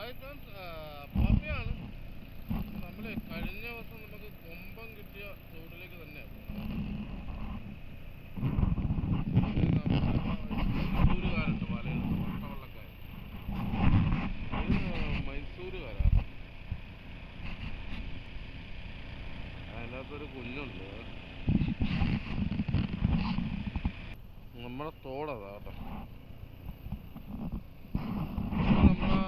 അതിപ്പം പാപ്പയാണ് നമ്മൾ കഴിഞ്ഞ ദിവസം നമുക്ക് കൊമ്പം കിട്ടിയ ചൂടിലേക്ക് തന്നെ മൈസൂരുകാരുണ്ട് വലയിൽ വട്ടവള്ളക്കാർ മൈസൂരുകാരാണ്. അതിനകത്തൊരു കുഞ്ഞുണ്ട്. നമ്മുടെ തോടതാ കേട്ടോ നമ്മളെ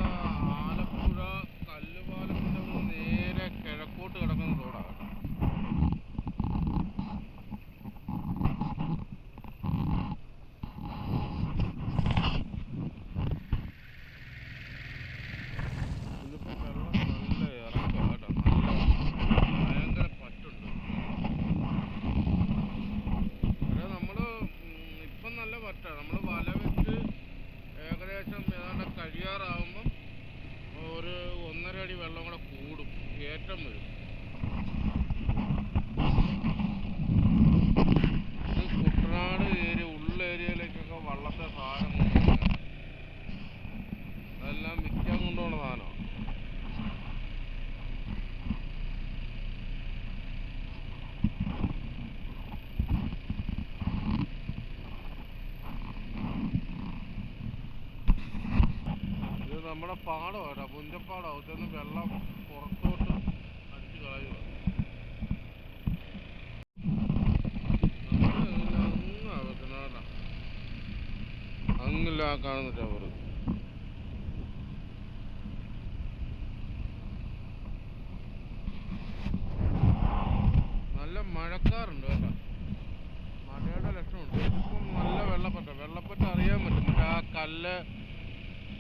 ആലപ്പുഴ കല്ലുപാലത്തിന്റെ അവിടെ നേരെ കിഴക്കോട്ട് കിടക്കുന്ന തോടാണ് കേട്ടോ ഇതിപ്പോ വെള്ളം നല്ല ഇറക്കമാ കേട്ടോ നല്ല ഭയങ്കര പറ്റുണ്ട് അത് നമ്മൾ ഉം, ഇപ്പം നല്ല പറ്റാ നമ്മൾ വല വെച്ച് ഏകദേശം ഏതാണ്ട് കഴിയാറാവുമ്പം ഒരു ഒന്നര അടി വെള്ളം കൂടെ കൂടും കയറ്റം വരും ഇത് കുട്ടനാട് ഏരിയ ഉള്ള ഏരിയയിലേക്കൊക്കെ വള്ളത്തെ സാധനം കൊണ്ടുപോകുന്നത് അതെല്ലാം വിൽക്കാൻ കൊണ്ടുപോകുന്ന സാധനമാണ് ഇത് പാടം പാടമാണ് പുഞ്ചപ്പാടം. അവിടുത്തെ വെള്ളം പുറത്തോട്ട് അടിച്ചു കളയുക. അങ്ങില്ല ആ ടവർ നല്ല മഴക്കാറുണ്ട് കേട്ടോ മഴയുടെ ലക്ഷണമുണ്ട് ഇപ്പം നല്ല വെള്ളപ്പറ്റ വെള്ളപ്പറ്റ അറിയാൻ പറ്റും മറ്റേ ആ കല്ല്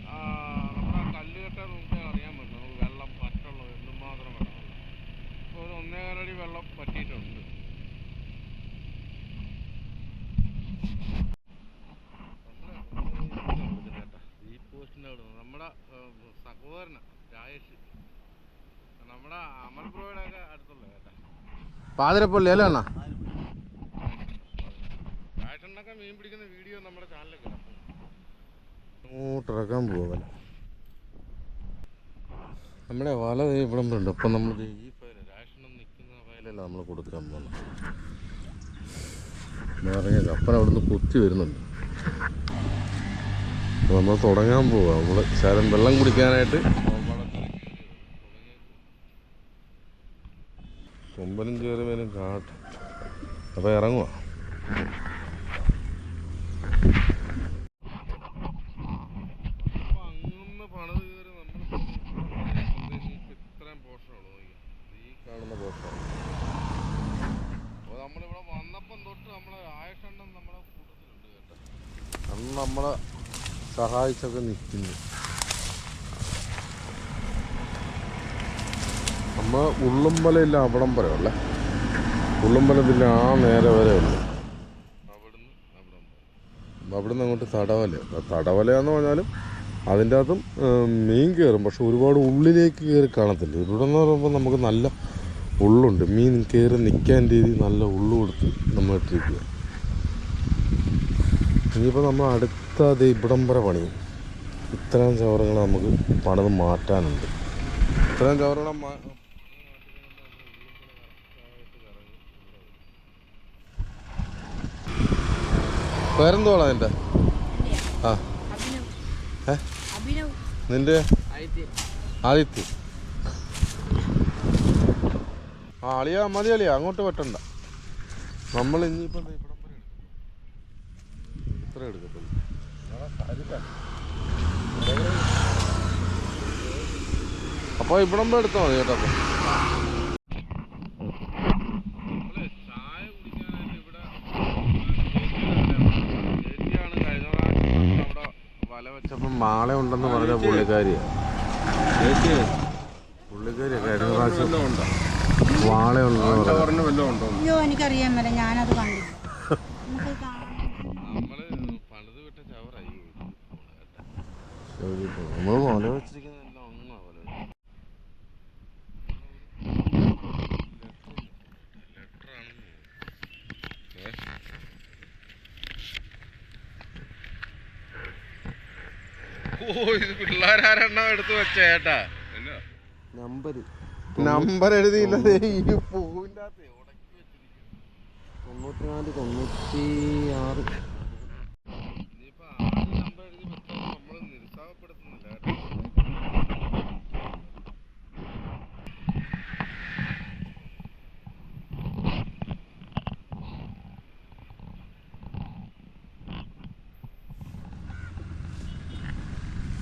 ആ, നമ്മുടെ ആ കല്ല് കെട്ടാൻ നോക്കിയാൽ അറിയാൻ പറ്റും നമുക്ക് വെള്ളം പറ്റുള്ളത് എന്തുമാത്രം വെള്ളമുള്ളത് ഇപ്പോൾ ഒരു ഒന്നേകാലടി വെള്ളം പറ്റിയിട്ടുണ്ട് ഈ പോസ്റ്റിന്റെ അവിടെ നിന്ന് നമ്മുടെ സഹോദരനാ രാജേഷ് നമ്മുടെ അമൽ ബ്രോയുടെ ഒക്കെ അടുത്തുള്ള കേട്ടാ പാതിരപ്പള്ളി അല്ലേ അണ്ണാ? മീൻ പിടിക്കുന്ന വീഡിയോ നമ്മുടെ ചാനലിൽ കിടക്കും അങ്ങോട്ട് ഇറക്കാൻ പോവല നമ്മുടെ വല ഇവിടെ ഉണ്ട്. അപ്പം നമ്മൾ ഈ ഫയൽ രാജേഷണ്ണൻ നിൽക്കുന്ന ഫയലല്ല നമ്മൾ കൊടുക്കാൻ പോകുന്നത് ഇറങ്ങിയ കപ്പൻ അവിടുന്ന് കുത്തി വരുന്നുണ്ട്. നമ്മൾ തുടങ്ങാൻ പോവാ. നമ്മൾ ശരം വെള്ളം കുടിക്കാനായിട്ട് കൊമ്പനും ചേരുമേനും കാട്ടും അപ്പോൾ ഇറങ്ങുക അപ്പൊ അങ്ങന്ന് പണിത് കയറി നമ്മൾ ഇത്രയും പോഷണുള്ളൂ ഈ കാണുന്ന കാട്ട് അപ്പോൾ നമ്മളിവിടെ വന്നപ്പം തൊട്ട് നമ്മളെ നമ്മളെ കൂട്ടത്തിലുണ്ട് കേട്ടോ. അന്ന് നമ്മളെ സഹായിച്ചൊക്കെ നിൽക്കുന്നു. നമ്മൾ ഉള്ളുമ്പലയില്ല അവിടം വരെ ഉള്ളേ. ഉള്ളുമ്പലത്തില്ല ആ നേരെ വരെ ഉള്ളു. അവിടുന്ന് അവിടെ അവിടുന്ന് അങ്ങോട്ട് തടവല. തടവല എന്ന് പറഞ്ഞാലും അതിന്റെ അകത്തും മീൻ കയറും പക്ഷെ ഒരുപാട് ഉള്ളിലേക്ക് കയറി കാണത്തില്ല. ഇവിടെ എന്ന് പറയുമ്പോൾ നമുക്ക് നല്ല ഉള്ളുണ്ട്. മീൻ കയറി നിൽക്കാൻ രീതി നല്ല ഉള്ളു കൊടുത്ത് നമ്മൾ ഇട്ടിരിക്കുക. ഇനിയിപ്പോൾ നമ്മൾ അടുത്ത അത് ഇവിടം വരെ പണിയും ഇത്രയും ചവറങ്ങൾ നമുക്ക് പണിത് മാറ്റാനുണ്ട്. ഇത്രയും ചവറുകളെ പേരെന്തോളാ നിന്റെ? ആ. അഭിനവ്. ഏ? അഭിനവ്. നിന്റെ ആദിത്യ. ആ അളിയാ മതി അളിയാ അങ്ങോട്ട് വെട്ടണ്ട നമ്മൾ ഇനിയിപ്പോൾ ഇവിടം വരെ. ഇത്ര എടുക്കത്തുള്ളൂ. അപ്പോൾ ഇവിടം വരെ എടുത്താൽ മതി കേട്ടോ അപ്പോൾ നമ്മൾ ചായ കുടിക്കാനായിട്ട് ഇവിടെ ചേച്ചിയാണ് കഴിഞ്ഞ പ്രാവശ്യം അവിടെ വല വെച്ച അപ്പം മാള ഉണ്ടെന്ന് പറഞ്ഞ പുള്ളിക്കാരിയാ. പുള്ളിക്കാരി കഴിഞ്ഞ പ്രാവശ്യം വാളയുണ്ടെന്ന് പറഞ്ഞു അയ്യോ എനിക്കറിയാൻ മേല. ഞാനത് കണ്ടില്ല നമുക്ക് കാണാൻ നമ്മൾ പണിത് വിട്ട ചവറായി നമ്മൾ മാല വെച്ച് ഇത് പിള്ളേരാരെണ്ണം എടുത്ത് വെച്ചേട്ടാ നമ്പർ. നമ്പർ എഴുതിയില്ല. ഈ പൂവിന്റെ വെച്ചിരിക്കുന്നു. തൊണ്ണൂറ്റിനാല് തൊണ്ണൂറ്റി ആറ് ഇനിയിപ്പോ ആദ്യം നമ്പർ എഴുതി വെച്ചാൽ നമ്മൾ നിരുത്സാഹപ്പെടുത്തുന്നില്ല കേട്ടോ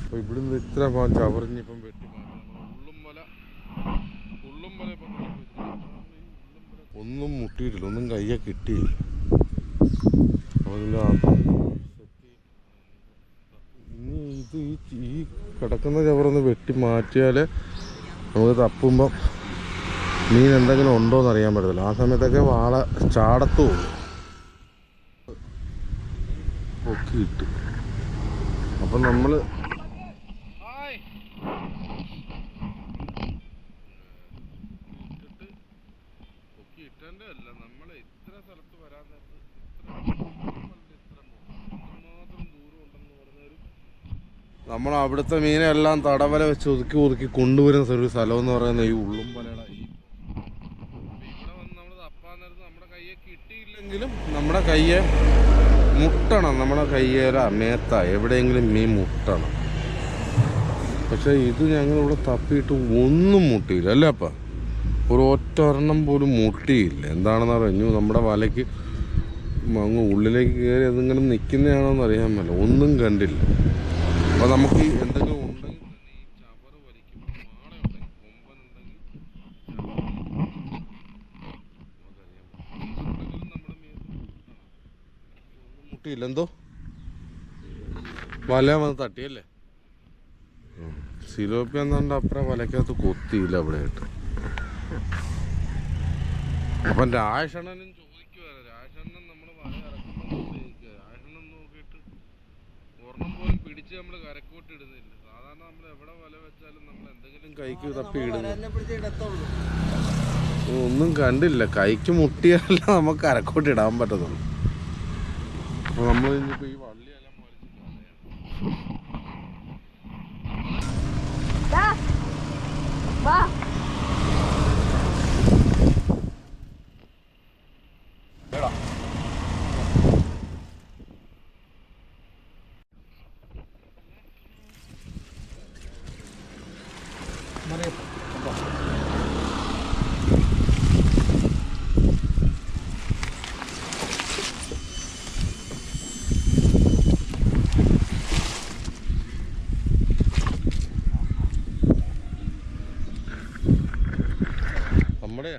അപ്പൊ ഇവിടുന്ന് ഇത്ര പോകാൻ ചവറിഞ്ഞിപ്പം വെട്ടി. ഒന്നും മുട്ടിയിട്ടില്ല ഒന്നും കയ്യെ കിട്ടിയില്ല. ഇനി ഇത് ഈ കിടക്കുന്ന ചവറൊന്ന് വെട്ടി മാറ്റിയാൽ നമുക്ക് തപ്പുമ്പം മീൻ എന്തെങ്കിലും ഉണ്ടോ എന്ന് അറിയാൻ പറ്റത്തില്ല. ആ സമയത്തൊക്കെ വാള ചാടത്തുള്ളൂ. ഒക്കെ കിട്ടും അപ്പം നമ്മൾ ഹായ് ഇട്ടിട്ട് പൊക്കി ഇട്ടതിന്റെ അല്ല നമ്മളെ ഇത്ര സ്ഥലത്ത് വരാൻ നേരത്ത് ഇത്ര ഇത്ര മാത്രം ദൂരം ഉണ്ടെന്ന് പറഞ്ഞൊരു നമ്മൾ അവിടുത്തെ മീനെല്ലാം തടവല വെച്ച് ഒതുക്കി ഒതുക്കി കൊണ്ടുവരുന്ന ഒരു സ്ഥലം എന്ന് പറയുന്നത് ഈ ഉള്ളുംപലയുടെ നമ്മുടെ കയ്യെ കിട്ടിയില്ലെങ്കിൽ എങ്കിലും നമ്മുടെ കയ്യെ മുട്ടണം. നമ്മുടെ കയ്യേല മേത്ത എവിടെയെങ്കിലും മീൻ മുട്ടണം. പക്ഷെ ഇത് ഞങ്ങൾ ഇവിടെ തപ്പിയിട്ട് ഒന്നും മുട്ടിയില്ല. അല്ലേ അപ്പ? ഒരു ഒറ്റ ഒരെണ്ണം പോലും മുട്ടിയില്ല. എന്താണെന്ന് പറഞ്ഞു നമ്മുടെ വലയ്ക്ക് അങ്ങ് ഉള്ളിലേക്ക് കയറി എന്തെങ്കിലും നിൽക്കുന്നതാണോ എന്ന് അറിയാൻ പറ്റില്ല ഒന്നും കണ്ടില്ല. അപ്പോൾ നമുക്ക് എന്തെങ്കിലും ഉണ്ടെങ്കിൽ മുട്ടിയില്ല എന്തോ? വല വന്ന് തട്ടിയല്ലേ സിലോപ്പി എന്നാണ്ട് അപ്പുറം വലക്കകത്ത് കൊത്തിയില്ല അവിടെ ആയിട്ട് അപ്പം രാഷണനും ചോദിക്കുവാണ്. രാജണ്ണൻ നമ്മൾ വല ഇറക്കുമ്പോൾ രാജണ്ണൻ നോക്കിയിട്ട് ഒരെണ്ണം പോലും പിടിച്ച് നമ്മൾ കരക്കോട്ട് ഇടുന്നില്ല. സാധാരണ നമ്മൾ എവിടെ വല വെച്ചാലും നമ്മൾ എന്തെങ്കിലും കൈക്ക് തപ്പി ഇടുന്നു. ഒന്നും കണ്ടില്ല. കൈക്ക് മുട്ടിയല്ല നമുക്ക് അരക്കോട്ട് ഇടാൻ പറ്റത്തുള്ളൂ. അപ്പൊ നമ്മൾ ഇനിയിപ്പോ ഈ വള്ളിയെല്ലാം വലിച്ച് വാ നമ്മുടെ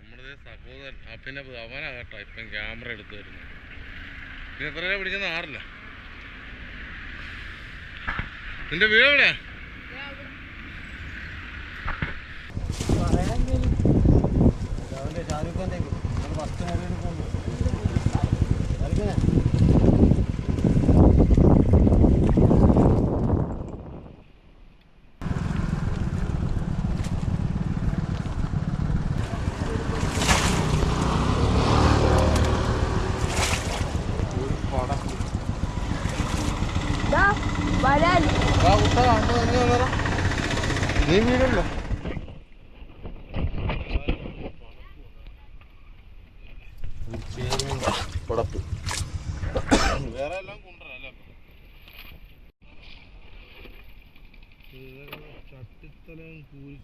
നമ്മുടെ സഹോദരൻ. അപ്പിനെ അവനാ കേട്ടോ ഇപ്പം ക്യാമറ എടുത്തു വരുന്നത്. നീ എത്ര രൂപ പിടിക്കുന്ന ആറില്ല. നിന്റെ വീട് എവിടെയാ? ഷാരൂഖ് ഖാന്റെ ഫസ്റ്റ് മൊബൈൽ പോകുന്നു ഷാരൂഖ് വരാൻ നീ വീടല്ലോ പടപ്പ്. വേറെ എല്ലാം കൊണ്ടുവരാം ചട്ടിത്തലയും കൂരി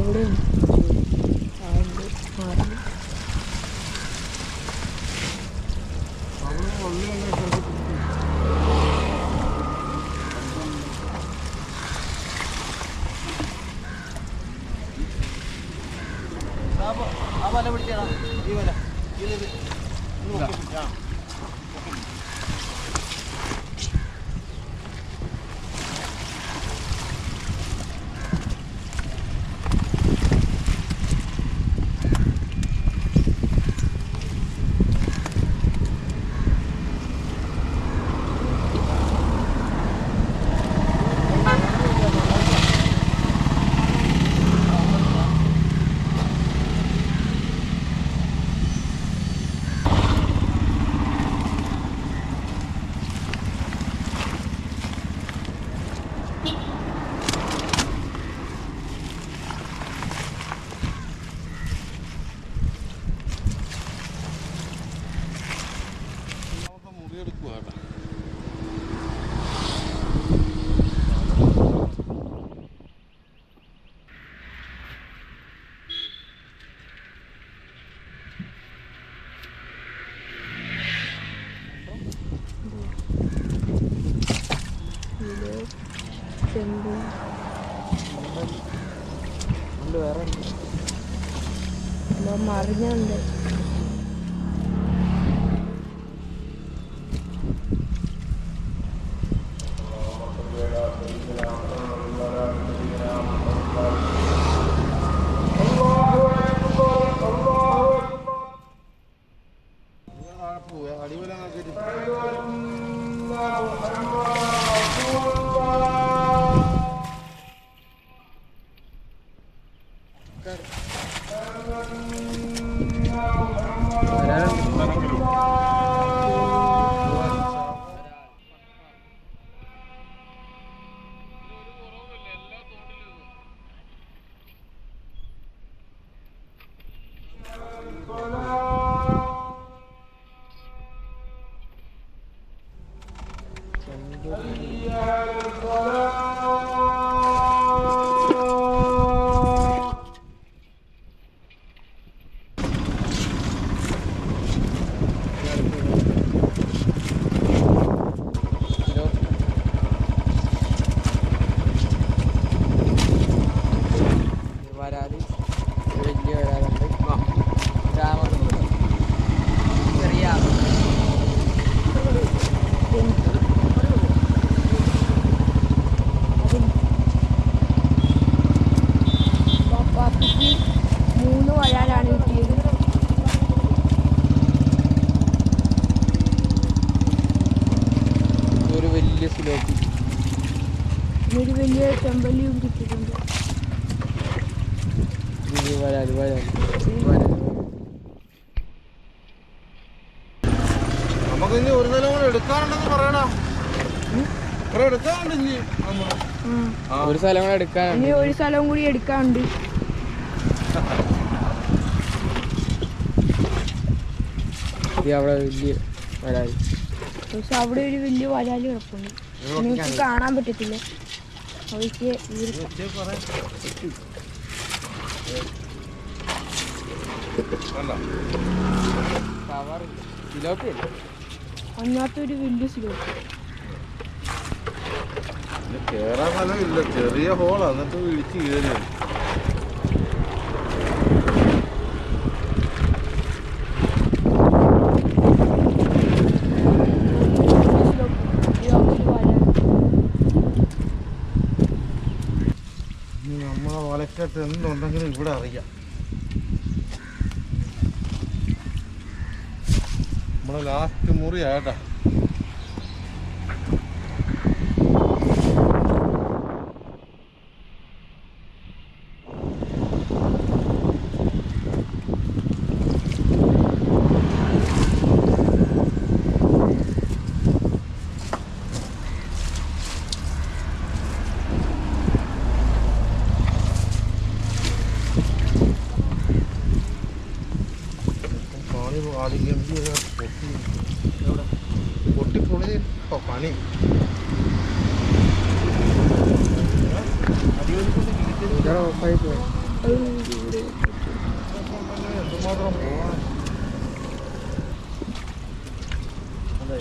好了 ചെമ്പ്. ഉണ്ട് വേറെ ഉണ്ട്. മറിഞ്ഞുണ്ട്. Hello. ചെമ്പല്ലിയും കിട്ടിയിട്ടുണ്ട് വരാൽ വരാൽ നമുക്ക് ഇനി ഒരു നില കൂടെ എടുക്കാനുണ്ടെന്ന് പറയണോ. ഇനി ആ. ഒരു സ്ഥലം കൂടെ എടുക്കാനുണ്ട്. ഇനി ഒരു കൂടി എടുക്കാനുണ്ട്. ഇത് അവിടെ വലിയ വരാൽ പക്ഷെ അവിടെ ഒരു വലിയ വരാൽ കിടപ്പുണ്ട്. നിങ്ങൾക്ക് കാണാൻ പറ്റത്തില്ല. അവയ്ക്ക് അതിനകത്തൊരു വലിയ സ്ലോപ്പ്. കേറാൻ സ്ഥലമില്ല ചെറിയ ഹോളാ എന്നിട്ട് വിളിച്ച് കയറി ഇനി വലക്കത്ത് എന്തുണ്ടെങ്കിലും ഇവിടെ അറിയാം. നമ്മളെ ലാസ്റ്റ് മുറിയാട്ടാ പണി ആദ്യം ഗംഭീര പൊട്ടി എവിടെ പൊട്ടിപ്പൊളി ഓ പണി അടിയൊലിക്കൊണ്ട് കിഴിച്ചത് ഇവിടെ ഓഫായി പോയി എന്തുമാത്രം പോവാൻ അതെ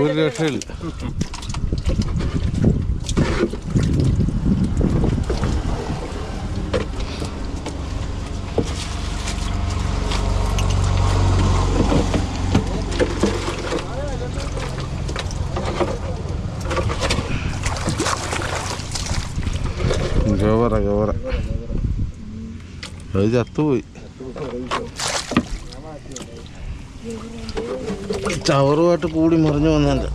ഒരു രക്ഷയില്ല ഗവറ ഗവറ. അത് ചത്തുപോയി. ചവറുമായിട്ട് കൂടി മറിഞ്ഞു വന്നുണ്ട്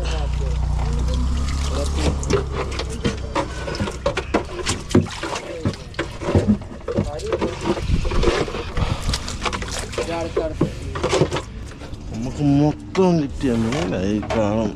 നമുക്ക് മൊത്തം കിട്ടിയ മീനായി കാണും.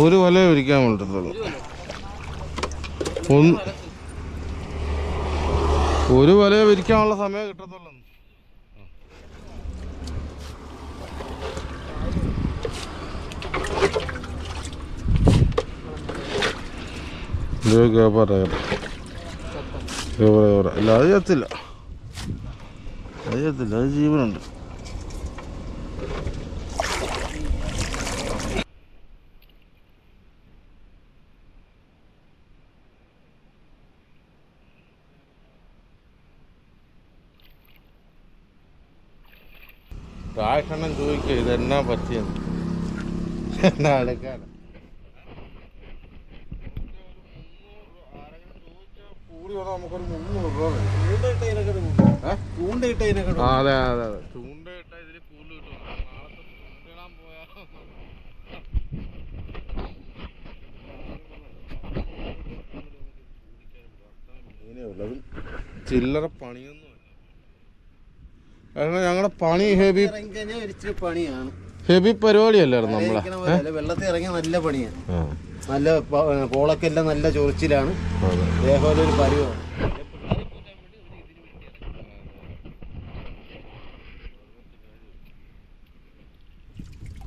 ഒരു വല ഒരിക്കാൻ പറ്റത്തുള്ളൂ ഒന്ന് ഒരു വല വിരിക്കാനുള്ള സമയം കിട്ടത്തുള്ളൂ. ഇല്ല അത് ചത്തില്ല അത് ചത്തില്ല അത് ജീവനുണ്ട്. രാഷണം ചോദിക്കുക ഇതെന്നാ പറ്റിയെന്ന് എന്നാ എടുക്കാൻ നമുക്കൊരു മുന്നൂറ് രൂപ ചൂണ്ടയിട്ടതിനൊക്കെ അതെ അതെ അതെ. ചൂണ്ടയിട്ട ഇതിൽ കൂടുതൽ കിട്ടും നാളത്തെ ചൂണ്ടിടാൻ പോയാൽ ഇങ്ങനെയുള്ളതും ചില്ലറ പണിയൊന്നും കാരണം ഞങ്ങളുടെ പണി ഹെവി പണിയാണ്. ഹെവി പരിപാടിയല്ലായിരുന്നു നമ്മളെ? വെള്ളത്തിൽ ഇറങ്ങിയ നല്ല പണിയാണ് നല്ല പോളൊക്കെ എല്ലാം നല്ല ചൊറിച്ചിലാണ്. അതേപോലെ ഒരു പരിവാണ്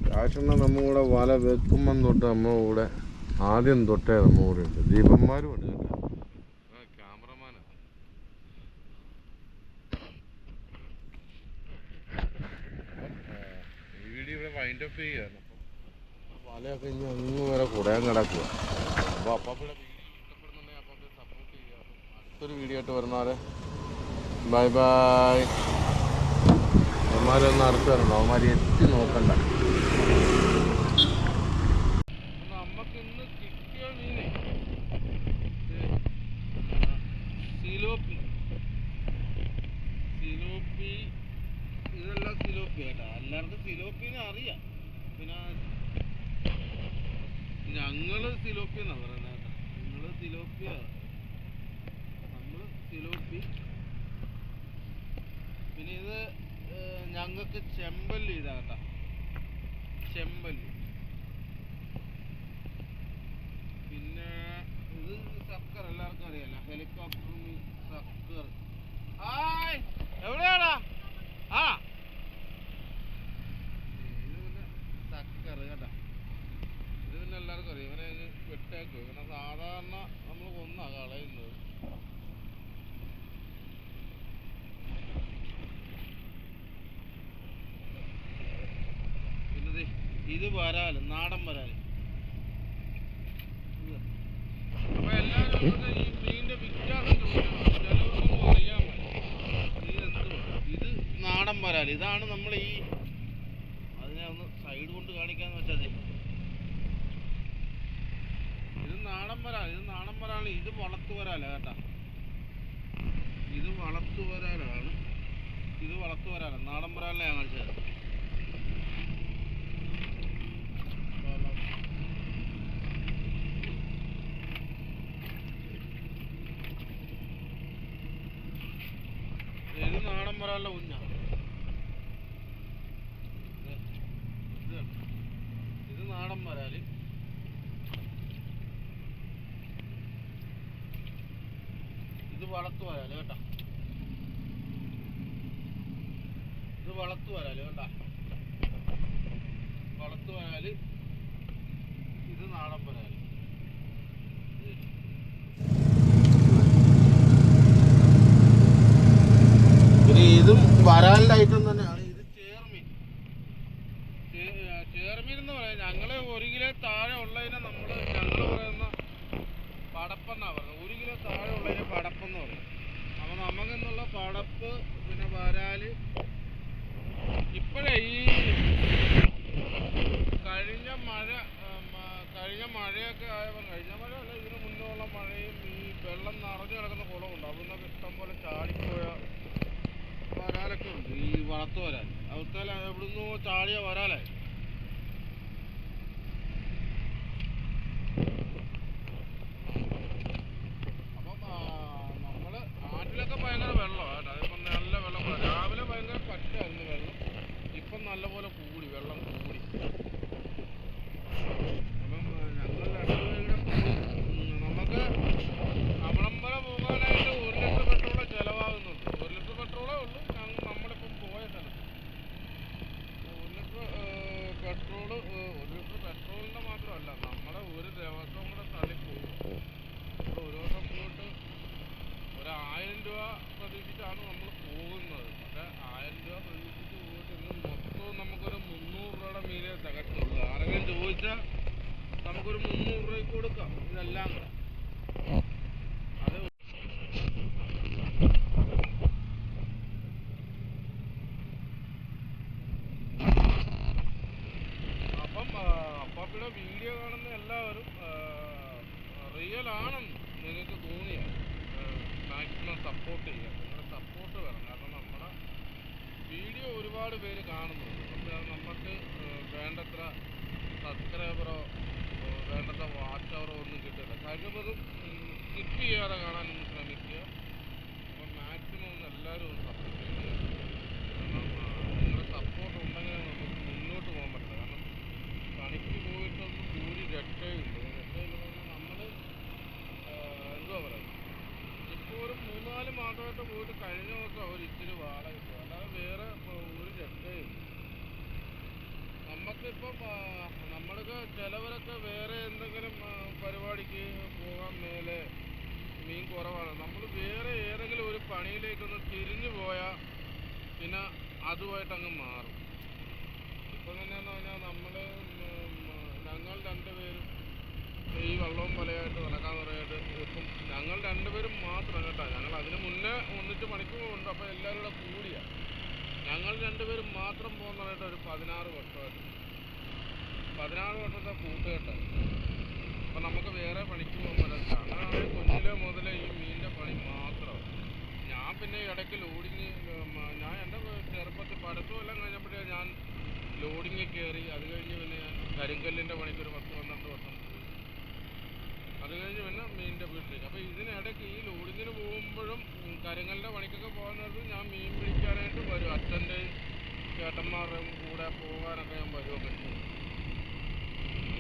കാശെണ്ണ നമ്മ കൂടെ വല വെക്കുമ്പം തൊട്ട് നമ്മുടെ കൂടെ ആദ്യം തൊട്ടേ നമ്മുടെ കൂടെ ഉണ്ട്. ദീപന്മാരും ഉണ്ട് കേട്ടോ. വീഡിയോ ഓഫ് ചെയ്യാണ്. വലയൊക്കെ ഇനി അങ്ങ് വരെ കുടയാൻ കിടക്കുക അപ്പോൾ വീഡിയോ സപ്പോർട്ട് അടുത്തൊരു വീഡിയോ ആയിട്ട് വരുന്നവരെ ബൈ ബൈ അവന്മാരൊന്നും അടുത്ത് വരണ്ട അവന്മാർ എത്തി നോക്കണ്ട നമുക്ക് ഇന്ന് കിട്ടിയ മീനെ സിലോപ്പി സിലോപ്പി ഇതെല്ലാം സിലോപ്പി കേട്ടോ എല്ലാവർക്കും സിലോപ്പിനെ അറിയാം പിന്നെ ഞങ്ങൾ സിലോപ്പി എന്നാ പറയുന്നത് കേട്ടോ നിങ്ങൾ സിലോപ്പിയ നമ്മൾ സിലോപ്പി പിന്നെ ഇത് ഞങ്ങൾക്ക് ചെമ്പല്ലി ഇതാ ചെമ്പല്ലി. പിന്നെ ഇത് സക്കർ എല്ലാവർക്കും അറിയാലോ. സക്കർ. ഹായ് എവിടെയാടാ? ആ. എല്ലാവർക്കും അറിയാം. ഇവനെ സാധാരണ നമ്മൾ കൊന്നാ കളയുന്നത് പിന്നെ ദേ ഇത് വരാൽ നാടൻ വരാൽ. ഇത്. അപ്പൊ എല്ലാവരും ഈ മീനിന്റെ വ്യത്യാസം ചോദിക്കണം ചിലവർക്കൊന്നും അറിയാൻ പറ്റും ഇത് ഇത് നാടൻ വരാൽ. ഇതാണ് നമ്മൾ ഈ അതിനെ ഒന്ന് സൈഡ് കൊണ്ട് കാണിക്കാന്ന് വെച്ചാൽ ഇത് നാടൻ വരാൽ. ഇത് നാടൻ വരാൽ ഇത് വളർത്തു വരാല കേട്ടാ. ഇത് വളർത്തു വരാലാണ്. ഇത് വളർത്തു വരാല. നാടൻ വരാനല്ലേ ഞാൻ കാണിച്ചത്. ഇത് നാടൻ വരാനുള്ള കുഞ്ഞാ ഇത് ഇത് നാടൻ വരാൽ ഇത് വളർത്തു വരാൽ കേട്ടോ ഇത് വളർത്തു വരാൽ കേട്ടാ വളർത്തു വരാൽ ഇത് നാടൻ വരാൽ ഇത്. പിന്നെ ഇതും വരാലിന്റെ ഐറ്റം തന്നെയാണ് ഇത് ചേർമീൻ. ചേർമീൻ എന്ന് പറയാം. ഞങ്ങൾ ഒരു കിലോ താഴെ ഉള്ളതിനെ നമ്മൾ ഞങ്ങൾ പറയുന്ന പടപ്പെന്നാ പറയുന്നത്. ഒരു കിലോ താഴെ ഉള്ളതിനെ പടപ്പെന്ന് പറയും. അപ്പൊ നമുക്കെന്നുള്ള പടപ്പ് പിന്നെ വരാൽ ഇപ്പോഴേ ഈ കഴിഞ്ഞ മഴ കഴിഞ്ഞ മഴയൊക്കെ ആയപ്പോൾ കഴിഞ്ഞ മഴ അല്ല ഇതിന് മുന്നേ ഉള്ള മഴയും ഈ വെള്ളം നിറഞ്ഞു കിടക്കുന്ന കുളമുണ്ട്. അവിടുന്നൊക്കെ ഇഷ്ടം പോലെ വരാലൊക്കെ ഉണ്ട്. ഈ വളർത്തു വരാൻ. എവിടുന്ന് അതിപ്പം നല്ല വെള്ളം. ഇപ്പം നല്ലപോലെ കൂടി വെള്ളം കൂടി അപ്പം ആ, ഞങ്ങൾ രണ്ടുപേരും കൂടെ പോയി. ഉം, നമുക്ക് അവിടം വരെ പോകാനായിട്ട് ഒരു ലിറ്റർ പെട്രോൾ ചിലവാകുന്നുണ്ട് ഒരു ലിറ്റർ പെട്രോളേ ഉള്ളൂ ഞങ്ങൾ നമ്മളിപ്പം പോയ സ്ഥലത്ത് ഒരു ലിറ്റർ പെട്രോൾ ഒരു ലിറ്റർ പെട്രോളിന്റെ മാത്രമല്ല നമ്മുടെ ഒരു ദിവസം കൂടെ തള്ളി പോകും ഇപ്പോൾ ഒരു ദിവസം പോയിട്ട് ഒരു ആയിരം രൂപ പ്രതീക്ഷിച്ചാണ് നമ്മൾ പോകുന്നത് പക്ഷേ ആയിരം രൂപ പ്രതീക്ഷിച്ച് പോയിട്ട് ഇന്ന് മൊത്തം നമുക്കൊരു മുന്നൂറ് രൂപയുടെ മീനെ തികച്ചുള്ളൂ ആരെങ്കിലും ചോദിച്ചാൽ നമുക്കൊരു മുന്നൂറ് രൂപയ്ക്ക് കൊടുക്കാം ഇതെല്ലാം കൂടെ അത് അപ്പം ആ, അപ്പാപ്പിയുടെ വീഡിയോ കാണുന്ന എല്ലാവരും റിയൽ ആണെന്ന് നിങ്ങൾക്ക് തോന്നിയാൽ മാക്സിമം സപ്പോർട്ട് ചെയ്യാം. നിങ്ങളുടെ സപ്പോർട്ട് വേണം. കാരണം നമ്മുടെ വീഡിയോ ഒരുപാട് പേര് കാണുന്നുണ്ട്. പക്ഷേ നമുക്ക് വേണ്ടത്ര സബ്സ്ക്രൈബറോ വേണ്ടത്ര വാച്ച് അവറോ ഒന്നും കിട്ടില്ല. കഴിവതും സ്കിപ്പ് ചെയ്യാതെ കാണാൻ ശ്രമിക്കുക. അപ്പം മാക്സിമം ഒന്ന് എല്ലാവരും ഒന്ന് സപ്പോർട്ട് ചെയ്യുക കാരണം ആ, നിങ്ങളുടെ സപ്പോർട്ട് ഉണ്ടെങ്കിൽ നമുക്ക് മുന്നോട്ട് പോകാൻ പറ്റില്ല കാരണം പണിക്ക് പോയിട്ടൊന്നും ഒരു രക്ഷയില്ല രക്ഷയില്ലെന്ന് പറഞ്ഞാൽ നമ്മൾ എന്തുവാ പറയുക ഇപ്പോൾ ഒരു മൂന്നാൽ മാസമായിട്ട് പോയിട്ട് കഴിഞ്ഞ ദിവസം ഒരു ഇച്ചിരി വാടക കിട്ടും അല്ലാതെ വേറെ ഇപ്പൊ ഒരു രക്ഷയില്ല നമുക്കിപ്പം നമ്മൾക്ക് ചിലവരൊക്കെ വേറെ എന്തെങ്കിലും പരിപാടിക്ക് പോകാൻ മേലെ മീൻ കുറവാണ്. നമ്മൾ വേറെ ഏതെങ്കിലും ഒരു പണിയിലേക്കൊന്ന് തിരിഞ്ഞു പോയാൽ പിന്നെ അതുമായിട്ട് അങ്ങ് മാറും. ഇപ്പം തന്നെയെന്ന് പറഞ്ഞാൽ നമ്മൾ ഞങ്ങൾ രണ്ടുപേരും ഈ വള്ളവും വലയായിട്ട് നടക്കാൻ പറയായിട്ട് ഇപ്പം ഞങ്ങൾ രണ്ടുപേരും മാത്രം കേട്ടോ. ഞങ്ങൾ അതിന് മുന്നേ ഒന്നിച്ച് മണിക്കൂറുണ്ട് അപ്പോൾ എല്ലാവരും കൂടെ കൂടിയാണ് ഞങ്ങൾ രണ്ടുപേരും മാത്രം പോകുന്നതായിട്ട് ഒരു പതിനാറ് വർഷമായിട്ട്. പതിനാറ് വർഷത്തെ കൂട്ടുകെട്ടാണ് അപ്പം നമുക്ക് വേറെ പണിക്ക് പോകാൻ പറ്റില്ല. അങ്ങനെയാണെങ്കിൽ കുഞ്ഞിലെ ഈ മീനിന്റെ പണി മാത്രം. ഞാൻ പിന്നെ ഇടയ്ക്ക് ലോഡിങ് ഞാൻ എന്റെ ചെറുപ്പത്തിൽ പഠിത്തം എല്ലാം കഴിഞ്ഞപ്പോഴേ ഞാൻ ലോഡിങ്ങിൽ കയറി. അത് കഴിഞ്ഞ് പിന്നെ ഞാൻ കരിങ്കല്ലിന്റെ പണിക്ക് ഒരു പത്ത് പന്ത്രണ്ട് വർഷം അത് കഴിഞ്ഞ് പിന്നെ മീനിന്റെ വീട്ടിലേക്ക്. അപ്പോൾ ഇതിനിടയ്ക്ക് ഈ ലോഡിങ്ങിന് പോകുമ്പോഴും ഉം, കരിങ്കല്ലിന്റെ പണിക്കൊക്കെ പോകുന്നത് ഞാൻ മീൻ പിടിക്കാനായിട്ട് വരും. അച്ഛന്റെ ചേട്ടന്മാരുടെയും കൂടെ പോകാനൊക്കെ ഞാൻ വരുമൊക്കെ ചെയ്യും.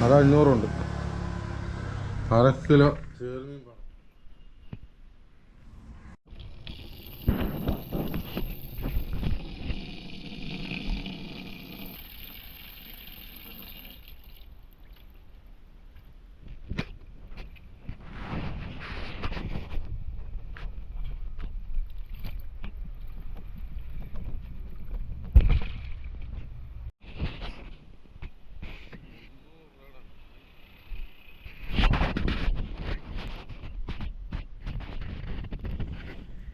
അത് അഞ്ഞൂറുണ്ട്. അര കിലോ